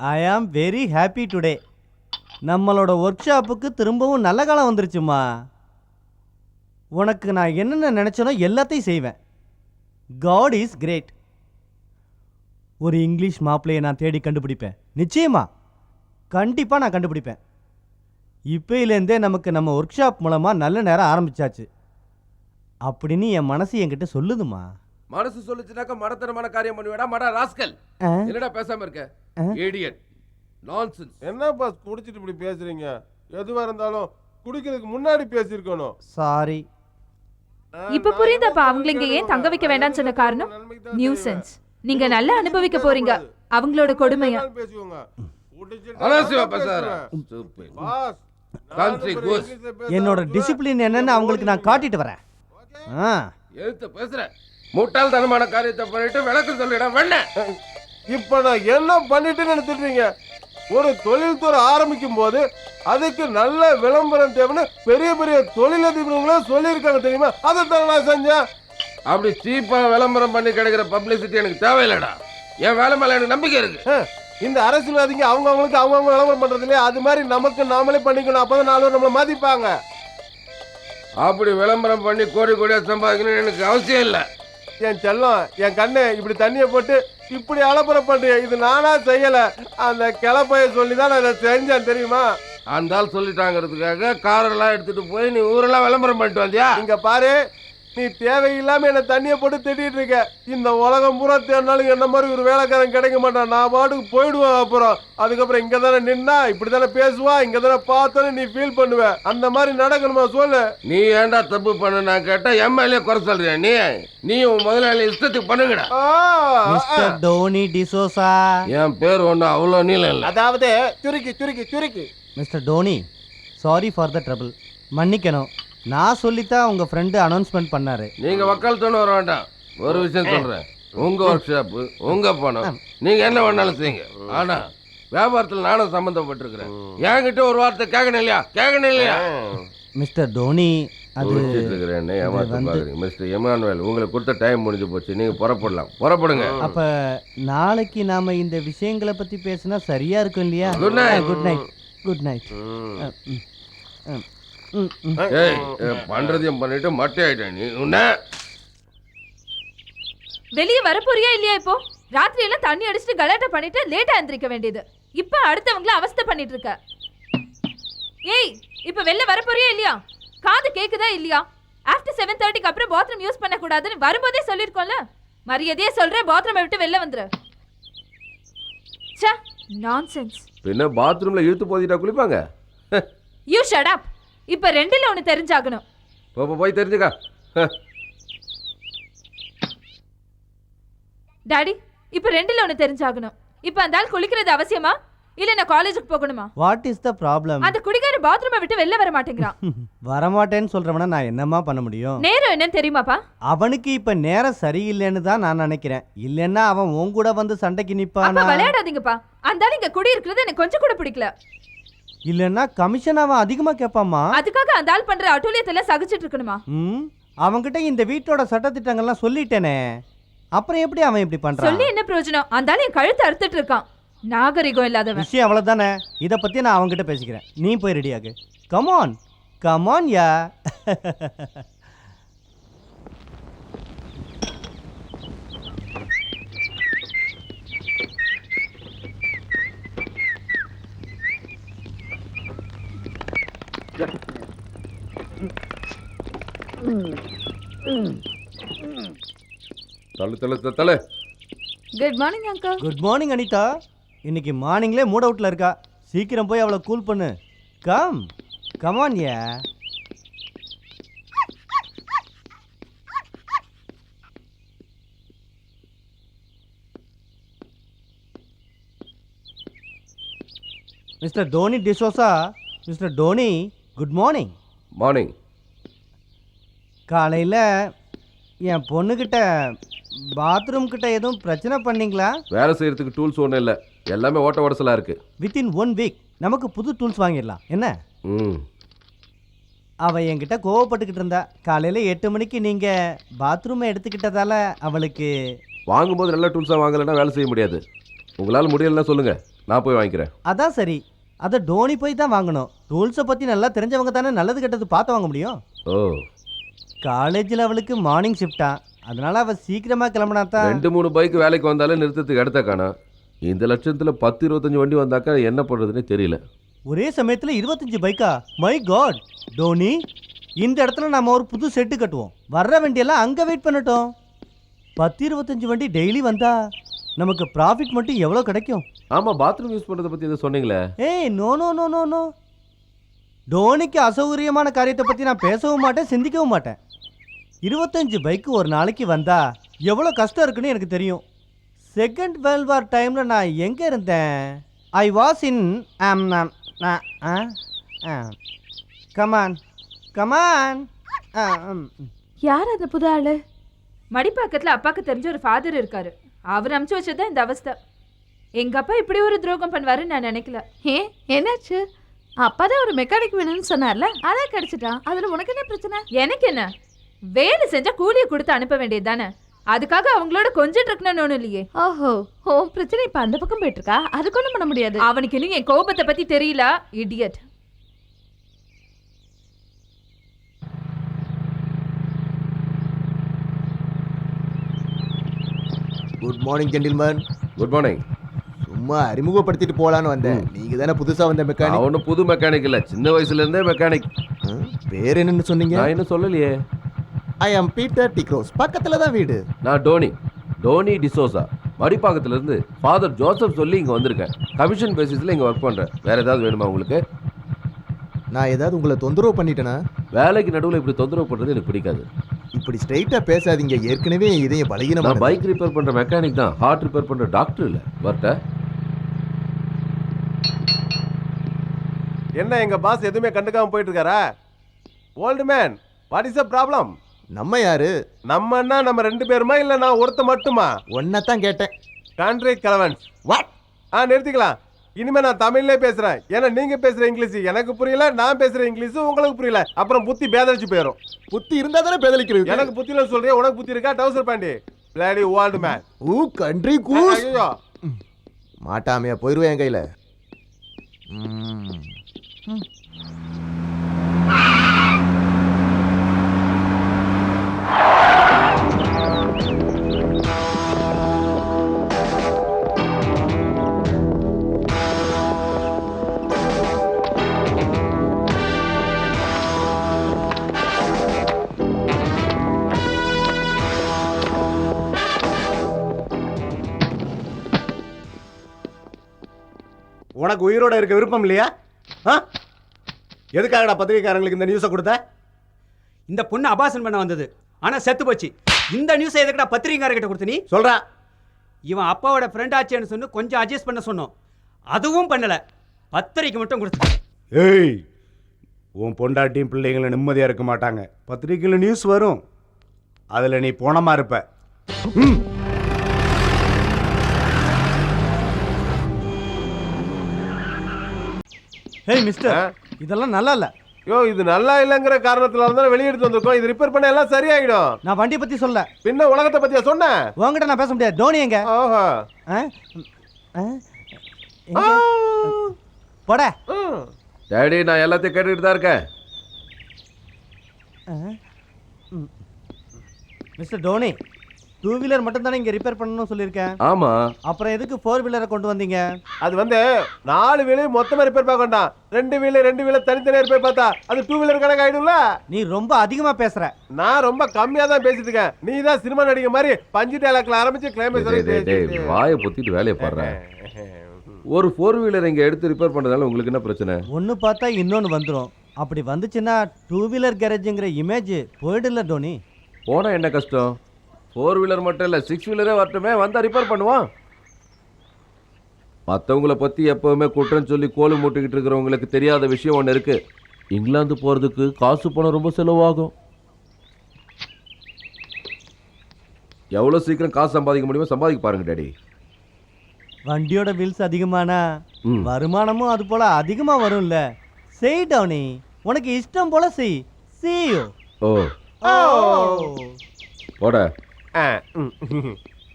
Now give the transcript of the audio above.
I am very happy today நம்மளோட work ஷாப்புக்கு திரும்பவும் நல்ல காலம் வந்துருச்சுமா? உனக்கு நான் என்னென்ன நினச்சனோ எல்லாத்தையும் செய்வேன். காட் இஸ் கிரேட் ஒரு இங்கிலீஷ் மாப்பிள்ளையை நான் தேடி கண்டுபிடிப்பேன். நிச்சயமா? கண்டிப்பாக நான் கண்டுபிடிப்பேன். இப்போயிலேருந்தே நமக்கு நம்ம ஒர்க் ஷாப் மூலமாக நல்ல நேரம் ஆரம்பிச்சாச்சு. அப்படின்னு என் மனசு என்கிட்ட சொல்லுதுமா? மனசு சொல்லுச்சுனாக்கா மடத்தனமான காரியம் பண்ணுவேடா மட ராஸ்கல்? என்னடா பேசாம இருக்க? ஆ? ஏடியட் நான்சென்ஸ் என்னப்பா குடிச்சிட்டு இப்படி பேசுறீங்க? எதுவா இருந்தாலும் குடிக்கிறதுக்கு முன்னாடி பேசியிருக்கணும். சாரி இப்ப புரியுதாப்பா? அவங்கள இங்க ஏன் தங்க வைக்க வேண்டாம்னு சொன்ன காரணம்? நியூசன்ஸ் நீங்க நல்லா அனுபவிக்க போறீங்க. அவங்களோட கொடுமைய பேசுவோங்க என்னோட டிசிப்ளின் என்னன்னு அவங்களுக்கு நான் காட்டிட்டு வரேன். ஆ. எழுத்து பேசுற முட்டாள்தனமான காரியத்தை பண்ணிட்டு விளக்கம் சொல்லிடா வெண்ண இப்ப நான் என்ன பண்ணிட்டேன்னு நினைச்சிட்டீங்க? ஒரு தொழில்துறை ஆரம்பிக்கும் போது அதுக்கு நல்ல விளம்பரம் தேவைன்னு பெரிய பெரிய தொழிலதிபர்களே சொல்லியிருக்காங்க தெரியுமா? அதை தான் நான் செஞ்சேன். அப்படி சீப்பா விளம்பரம் பண்ணி கிடைக்கிற பப்ளிசிட்டி எனக்கு தேவையில்லடா. என் வேலை மேல எனக்கு நம்பிக்கை இருக்கு. இந்த அரசியல்வாதிங்க அவங்க அவங்களுக்கு அவங்கவுங்க விளம்பரம் பண்றது இல்லையா? அது மாதிரி நமக்கு நாமளே பண்ணிக்கணும். அப்பதான் நாலு பேர் நம்மளை மதிப்பாங்க. அப்படி விளம்பரம் பண்ணி கோடி கோடியா சம்பாதிக்கணும்னு எனக்கு அவசியம் இல்லை. என் செல்லம் என் கண்ணு இப்படி தண்ணியை போட்டு இப்படி அலப்பறை பண்றிய இது நானா செய்யல. அந்த கிளப்பைய சொல்லி தான் நான் இதை செஞ்சேன் தெரியுமா? அந்த ஆள் சொல்லிட்டாங்கிறதுக்காக காரெல்லாம் எடுத்துட்டு போய் நீ ஊரெல்லாம் விளம்பரம் பண்ணிட்டு வந்தியா? இங்க பாரு நீ தேவையில்லாம என்ன தண்ணியை போட்டு திட்டிட்டு இருக்க. இந்த உலகம் பூரா தேடினாலும் என்ன மாதிரி ஒரு வேலைக்காரன் கிடைக்க மாட்டான். நான் பாட்டுக்கு போயிடுவேன் அப்புறம். அதுக்கப்புறம் இங்க தானே நின்னா இப்படி தானே பேசுவா இங்க தானே பார்த்தோன்னு நீ ஃபீல் பண்ணுவ. அந்த மாதிரி நடக்கணுமா சொல்லு. நீ ஏன்டா தப்பு பண்ண? நான் கேட்டா எம்எல்ஏ குறை சொல்றியா நீ? நீ உன் முதலாளி இஷ்டத்துக்கு பண்ணுங்கடா. ஆ, மிஸ்டர் டோனி டிசோசா என் பேர் ஒன்றும் அவ்வளோ நீளம் இல்லை. அதாவது சுருக்கி சுருக்கி சுருக்கி mister Tony sorry for the trouble மன்னிக்கணும். நான் சொல்லித்தான் உங்கள் ஃப்ரெண்டு அனௌன்ஸ்மெண்ட் பண்ணாரு. நீங்க வக்காலத்தோன்னு வர வேண்டாம். ஒரு விஷயம் சொல்றேன். உங்க ஒர்க் ஷாப்பு உங்க பணம். நீங்க என்ன வேணாலும் செய்யுங்க. ஆனா வியாபாரத்தில் நானும் சம்மந்தப்பட்டிருக்கிறேன் என்கிட்ட ஒரு வார்த்தை கேட்கணும் இல்லையா? கேட்கணும் இல்லையா? மிஸ்டர் டோனி அது இருக்கிறேன் ஏமாத்த பாக்குறீங்க. மிஸ்டர் எமானுவேல் உங்களுக்கு கொடுத்த டைம் முடிஞ்சு போச்சு. நீங்க புறப்படலாம். புறப்படுங்க. அப்ப நாளைக்கு நாம இந்த விஷயங்களை பத்தி பேசினா சரியா இருக்கும் இல்லையா? Good night. Good night good night ஏய் பண்றதையும் பண்ணிட்டு மட்டை ஆயிட்டேன் நீ. உன்ன. வெளியே வர போறியா இல்லையா இப்போ? ராத்திரி எல்லாம் தண்ணி அடிச்சுட்டு கலாட்டா பண்ணிட்டு லேட்டா எந்திரிக்க வேண்டியது. இப்ப அடுத்தவங்கள அவஸ்தை பண்ணிட்டு இருக்க. ஏய் இப்ப வெளில வர போறியா இல்லையா? காது கேக்குதா இல்லையா? ஆஃப்டர் செவன் தேர்ட்டிக்கு அப்புறம் பாத்ரூம் யூஸ் பண்ண கூடாதுன்னு வரும்போதே சொல்லிருக்கோம்ல மரியாதையே சொல்றேன் பாத்ரூமை விட்டு வெளில வந்துரு. ச்சே நான்சென்ஸ் பின்ன பாத்ரூம்ல இழுத்து போதிட்டா குளிப்பாங்க? யூ ஷட் அப் இப்ப ரெண்டுல ஒன்னு தெரிஞ்சாகணும். போ, போ, போய் தெரிஞ்சுக்கா. டாடி இப்ப ரெண்டுல ஒன்னு தெரிஞ்சாகணும். இப்ப அந்த ஆள் குளிக்கிறது அவசியமா? இல்ல நான் காலேஜுக்கு போகணுமா? வாட் இஸ் த ப்ராப்ளம் அந்த குடிகார பாத்ரூமை விட்டு வெளில வர மாட்டேங்கிறான். வரமாட்டேன்னு சொல்றவன நான் என்னம்மா பண்ண முடியும்? நேரம் என்னன்னு தெரியுமாப்பா? அவனுக்கு இப்ப நேரம் சரியில்லைன்னு தான் நான் நினைக்கிறேன். இல்லைன்னா அவன் உன் கூட வந்து சண்டைக்கு அப்ப நிப்பானா விளையாடாதீங்கப்பா. அந்த ஆள் இங்க குடி இருக்கிறது எனக்கு கொஞ்சம் கூட பிடிக்கல. இல்லைன்னா கமிஷன் அவன் அதிகமா கேட்பாமா அதுக்காக அந்த ஆள் பண்ற அட்டூழியத்தெல்லாம் சகிச்சிட்டு இருக்கணுமா? ம் அவன்கிட்ட இந்த வீட்டோட சட்டத்திட்டங்கள்லாம் சொல்லிட்டேனே. அப்புறம் எப்படி அவன் இப்படி சொல்லி பண்றான் என்ன பிரயோஜனம்? அந்த ஆள் என் கழுத்தை அறுத்துட்டு இருக்கான். நாகரிகம் இல்லாதவன். விஷயம் அவ்வளவுதானே? இத பத்தி நான் அவன்கிட்ட பேசிக்கிறேன். நீ போய் ரெடியாகு கமான் கமான் யா தள்ளு தள்ளு தள்ளு, good morning uncle good morning Anita. இன்னைக்கு மார்னிங்லே மூட் அவுட்ல இருக்கா. சீக்கிரம் போய் அவளை கூல் பண்ணு. கம் கமான் யா mister Tony D'Souza mister Tony good morning morning காலையில் என் பொண்ணுக்கிட்ட பாத்ரூம் கிட்ட எதுவும் பிரச்சனை பண்ணீங்களா? வேலை செய்யறதுக்கு டூல்ஸ் ஒன்றும் இல்லை. எல்லாமே ஓட்ட உடசலா இருக்கு. வித்தின் ஒன் வீக் நமக்கு புது டூல்ஸ் வாங்கிடலாம். என்ன? ம். அவள் என்கிட்ட கோவப்பட்டுக்கிட்டு இருந்தா. காலையில் எட்டு மணிக்கு நீங்கள் பாத்ரூமை எடுத்துக்கிட்டதால அவளுக்கு வாங்கும்போது நல்ல டூல்ஸாக வாங்கலைன்னா வேலை செய்ய முடியாது. உங்களால் முடியலன்னா சொல்லுங்க. நான் போய் வாங்கிக்கிறேன். அதான் சரி. அதை டோனி போய் தான் வாங்கணும். ரூல்ஸை பற்றி நல்லா தெரிஞ்சவங்க தானே நல்லது கெட்டது பார்த்து வாங்க முடியும். ஓ. காலேஜில் அவளுக்கு மார்னிங் ஷிஃப்டா அதனால அவள் சீக்கிரமாக கிளம்பினா தான் ரெண்டு மூணு பைக் வேலைக்கு வந்தாலே நிறுத்தத்துக்கு இடத்த காணோம் இந்த லட்சத்தில் பத்து இருபத்தஞ்சு வண்டி வந்தாக்கா என்ன பண்ணுறதுனே தெரியல. ஒரே சமயத்தில் இருபத்தஞ்சு பைக்கா மை காட் டோனி இந்த இடத்துல நாம ஒரு புது செட்டு கட்டுவோம். வர்ற வண்டியெல்லாம் அங்கே வெயிட் பண்ணட்டும். பத்து இருபத்தஞ்சு வண்டி டெய்லி வந்தா நமக்கு ப்ராஃபிட் மட்டும் எவ்வளோ கிடைக்கும்? ஆமாம் பாத்ரூம் யூஸ் பண்ணுறதை பற்றி எதுவும் சொன்னீங்களே? ஏய் no no no no no டோனிக்கு அசௌகரியமான காரியத்தை பற்றி நான் பேசவும் மாட்டேன் சிந்திக்கவும் மாட்டேன். இருபத்தஞ்சு பைக்கு ஒரு நாளைக்கு வந்தா எவ்வளோ கஷ்டம் இருக்குன்னு எனக்கு தெரியும். செகண்ட் வேர்ல்ட் வார் டைமில் நான் எங்கே இருந்தேன்? I was in come on come on யார் அந்த புது ஆளு? மடிப்பாக்கத்துல அப்பாக்கு தெரிஞ்ச ஒரு ஃபாதர் இருக்காரு. அவர் அமுச்சு வச்சதுதான் இந்த அவஸ்தை. எங்க அப்பா இப்படி ஒரு துரோகம் பண்ணுவாருன்னு நான் நினைக்கல. ஏ என்னாச்சு? அப்பதான் ஒரு மெக்கானிக் வேணும்னு சொன்னார்ல? அதான் கிடைச்சிட்டான் அதுல உனக்கு என்ன பிரச்சனை? எனக்கு என்ன? வேலை செஞ்சா கூலியை கொடுத்து அனுப்ப வேண்டியது தானே? அதுக்காக அவங்களோட கொஞ்சிட்டு இருக்கணும்னு ஒண்ணும் இல்லையே. ஓஹோ ஓ பிரச்சனை இப்ப அந்த பக்கம் போயிட்டு இருக்கா அதுக்கு ஒண்ணும் பண்ண முடியாது. அவனுக்கு இன்னும் என் கோபத்தை பத்தி தெரியல. Idiot good morning gentleman good morning சும்மா அறிமுகப்படுத்திட்டு போலான்னு வந்தேன். நீங்க தானே புதுசா வந்த மெக்கானிக் ஒன்றும் புது மெக்கானிக் இல்லை. சின்ன வயசுலேருந்தே மெக்கானிக் பேர் என்னன்னு சொன்னீங்க? நான் இன்னும் சொல்லலையே. ஐ அம் பீட்டர் டிக்ரோஸ் பக்கத்துல தான் வீடு. நான் Dhoni. Tony D'Souza. மடிப்பாக்கத்துலேருந்து father Joseph சொல்லி இங்கே வந்திருக்கேன். கமிஷன் பேசிஸில் இங்கே ஒர்க் பண்ணுறேன் வேறு ஏதாவது வேணுமா உங்களுக்கு? நான் ஏதாவது உங்களை தொந்தரவு பண்ணிட்டேனா? வேலைக்கு நடுவில் இப்படி தொந்தரவு பண்ணுறது எனக்கு பிடிக்காது. இப்படி ஸ்ட்ரைட்டா பேசாதீங்க. ஏற்கனவே இதயம் பலகீனமா பைக் ரிப்பேர் பண்ணுற மெக்கானிக் தான். ஹார்ட் ரிப்பேர் பண்ணுற டாக்டர் இல்லை. வரட்ட என்ன எங்க பாஸ் எதுவுமே கண்டுக்காம போயிட்டு இருக்காரா old man what is a problem நம்ம யாரு? நம்மன்னா நம்ம ரெண்டு பேருமா இல்ல நான் ஒருத்த மட்டுமா? தான் கேட்டேன். கான்ட்ரி கலவன்ஸ் வாட் ஆ நிறுத்திக்கலாம். இனிமே நான் தமிழ்லே பேசுறேன். ஏன்னா நீங்க பேசுற இங்கிலீஷ் எனக்கு புரியல நான் பேசுற இங்கிலீஷ் உங்களுக்கு புரியல. அப்புறம் புத்தி பேதலிச்சு போயிடும் புத்தி இருந்தா தானே பேதலிக்கிறது? எனக்கு புத்தில சொல்றியா? உனக்கு புத்தி இருக்கா? Trouser Pandi bloody old man ஊ கண்ட்ரி கூஸ் மாட்டாமையா போயிருவேன் என் கையில. உனக்கு உயிரோட இருக்க விருப்பம் இல்லையா? ஆ? எதுக்காகடா பத்திரிகைக்காரங்களுக்கு இந்த நியூஸை கொடுத்த? இந்த பொண்ணு அபாசன் பண்ண வந்தது. ஆனா செத்து போச்சு. இந்த நியூஸை எதுக்குடா பத்திரிகைக்காரர்கிட்ட கொடுத்த நீ? சொல்றா. இவன் அப்பாவோட ஃப்ரெண்ட் ஆச்சேன்னு சொன்னு கொஞ்சம் அட்ஜஸ்ட் பண்ண சொன்னோம். அதுவும் பண்ணல. பத்திரிக்கை மட்டும் கொடுத்து ஏய் உன் பொண்டாட்டியும் பிள்ளைங்களும் நிம்மதியா இருக்க மாட்டாங்க. பத்திரிக்கையில் நியூஸ் வரும். அதுல நீ போனமா இருப்ப. ம். Hey mister? இதெல்லாம் நல்லா இல்லை யோ இது நல்லா இல்லைங்கிற காரணத்துல தான் வெளியே எடுத்து வந்திருக்கோம். இது ரிப்பேர் பண்ண எல்லாம் சரியாயிடும். நான் வண்டியை பற்றி சொல்ல பின்ன உலகத்தை பத்தியா சொன்னேன் உங்ககிட்ட நான் பேச முடியாது. டோனி எங்க? ஓஹோ ஆ? ஆ? எங்க? போட. டேடி நான் எல்லாத்தையும் கேட்டுக்கிட்டு தான் இருக்கேன். மிஸ்டர் டோனி. டூ வீலர் மட்டும் தானே இங்கே ரிப்பேர் பண்ணணும்னு சொல்லியிருக்கேன். ஆமாம் அப்புறம் எதுக்கு ஃபோர் வீலரை கொண்டு வந்தீங்க? அது வந்து நாலு வீலையும் மொத்தமா ரிப்பேர் பார்க்க வேண்டாம். ரெண்டு வீலர் ரெண்டு வீலர் தனித்தனியா ரிப்பேர் பார்த்தா அது டூ வீலர் கணக்கு ஆயிடும்ல? நீ ரொம்ப அதிகமாக பேசுற. நான் ரொம்ப கம்மியா தான் பேசிட்டு இருக்கேன். நீ தான் சினிமா நடிகை மாதிரி பஞ்சு டேலாக்ல ஆரம்பிச்சு கிளைமேக்ஸ் வாயை பொத்திட்டு வேலையை பாடுறேன் ஒரு ஃபோர் வீலர் இங்கே எடுத்து ரிப்பேர் பண்ணுறதால உங்களுக்கு என்ன பிரச்சனை? ஒன்று பார்த்தா இன்னொன்று வந்துடும் அப்படி வந்துச்சுன்னா டூ வீலர் கேரேஜுங்கிற இமேஜ் போயிடல டோனி. போனால் என்ன கஷ்டம்? ஃபோர் வீலர் மட்டும் இல்லை சிக்ஸ் வீலரே வரட்டுமே வந்தால் ரிப்பேர் பண்ணுவான் மற்றவங்கள பற்றி எப்போவுமே குற்றம் சொல்லி கோலு மூட்டிக்கிட்டு இருக்கிறவங்களுக்கு தெரியாத விஷயம் ஒன்று இருக்குது இங்கிலாந்து போகிறதுக்கு காசு பணம் ரொம்ப செலவாகும். எவ்வளோ சீக்கிரம் காசு சம்பாதிக்க முடியுமோ சம்பாதிக்க பாருங்க டேடி வண்டியோட வீல்ஸ் அதிகமானா வருமானமும் அது போல அதிகமா வரும்ல. செய் டோனி உனக்கு இஷ்டம் போல செய். You. ஓ. ஓ போட ஆ, ம்.